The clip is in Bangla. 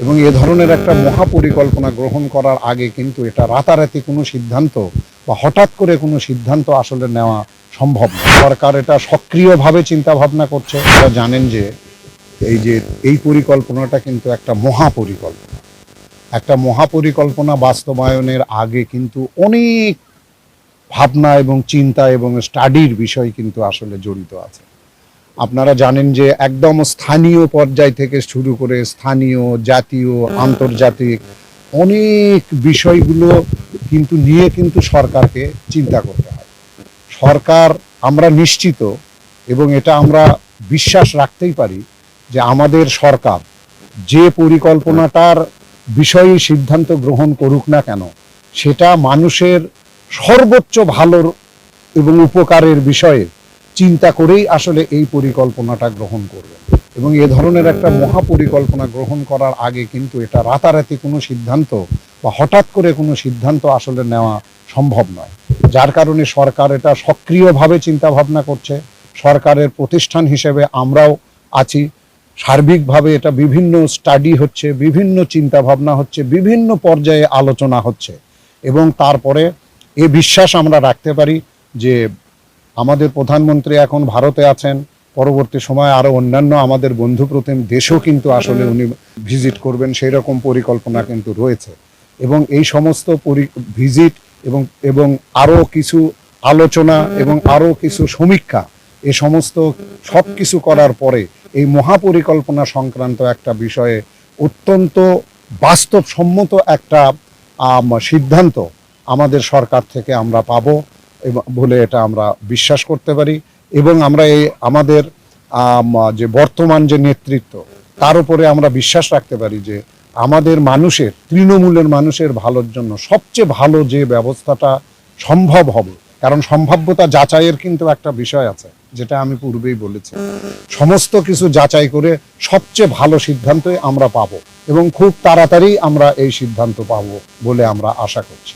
এবং এ ধরনের একটা মহাপরিকল্পনা গ্রহণ করার আগে কিন্তু এটা রাতারাতি কোনো সিদ্ধান্ত বা হঠাৎ করে কোনো সিদ্ধান্ত আসলে নেওয়া সম্ভব সরকার এটা সক্রিয়ভাবে চিন্তা ভাবনা করছে। আপনারা জানেন যে এই যে এই পরিকল্পনাটা কিন্তু একটা মহাপরিকল্পনা। একটা মহাপরিকল্পনা বাস্তবায়নের আগে কিন্তু অনেক ভাবনা এবং চিন্তা এবং স্টাডির বিষয় কিন্তু আসলে জড়িত আছে। আপনারা জানেন যে একদম স্থানীয় পর্যায় থেকে শুরু করে স্থানীয়, জাতীয়, আন্তর্জাতিক অনেক বিষয়গুলো কিন্তু নিয়ে কিন্তু সরকারকে চিন্তা করতে হয়। সরকার আমরা নিশ্চিত এবং এটা আমরা বিশ্বাস রাখতেই পারি যে আমাদের সরকার যে পরিকল্পনাটার বিষয়ে সিদ্ধান্ত গ্রহণ করুক না কেন, সেটা মানুষের সর্বোচ্চ ভালোর এবং উপকারের বিষয়ে চিন্তা করেই আসলে এই পরিকল্পনাটা গ্রহণ করবেন। এবং এ ধরনের একটা মহাপরিকল্পনা গ্রহণ করার আগে কিন্তু এটা রাতারাতি কোনো সিদ্ধান্ত বা হঠাৎ করে কোনো সিদ্ধান্ত আসলে নেওয়া সম্ভব নয়। যার কারণে সরকার এটা সক্রিয়ভাবে চিন্তা ভাবনা করছে। সরকারের প্রতিষ্ঠান হিসেবে আমরাও আছি। সার্বিকভাবে এটা বিভিন্ন স্টাডি হচ্ছে, বিভিন্ন চিন্তা ভাবনা হচ্ছে, বিভিন্ন পর্যায়ে আলোচনা হচ্ছে। এবং তারপরে এ বিশ্বাস আমরা রাখতে পারি যে আমাদের প্রধানমন্ত্রী এখন ভারতে আছেন। পরবর্তী সময়ে আরও অন্যান্য আমাদের বন্ধু প্রতিম দেশও কিন্তু আসলে উনি ভিজিট করবেন সেই রকম পরিকল্পনা কিন্তু রয়েছে। এবং এই সমস্ত ভিজিট এবং এবং আরও কিছু আলোচনা এবং আরও কিছু সমীক্ষা, এ সমস্ত সব কিছু করার পরে এই মহাপরিকল্পনা সংক্রান্ত একটা বিষয়ে অত্যন্ত বাস্তবসম্মত একটা সিদ্ধান্ত আমাদের সরকার থেকে আমরা পাবো। বলে এটা আমরা বিশ্বাস করতে পারি এবং আমরা এই আমাদের আম, যে বর্তমান যে নেতৃত্ব তার উপরে আমরা বিশ্বাস রাখতে পারি যে আমাদের মানুষের তৃণমূলের মানুষের ভালোর জন্য সবচেয়ে ভালো যে ব্যবস্থাটা সম্ভব হবে কারণ সম্ভাব্যতা যাচাইয়ের কিন্তু একটা বিষয় আছে যেটা আমি পূর্বেই বলেছি। সমস্ত কিছু যাচাই করে সবচেয়ে ভালো সিদ্ধান্তই আমরা পাবো এবং খুব তাড়াতাড়ি আমরা এই সিদ্ধান্ত পাবো বলে আমরা আশা করছি।